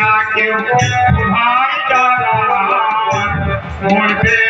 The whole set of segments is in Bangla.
I can't wait to hide it all.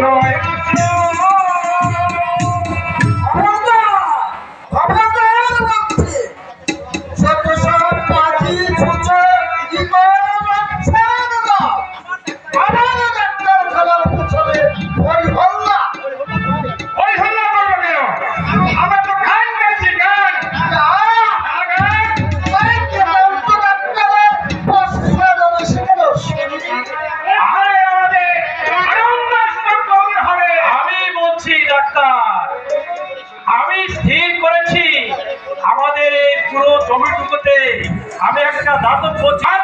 দয়া আমি স্থির করেছি। আমাদের এই পুরো জমিটুকুতে আমি একটা দাতব্য তার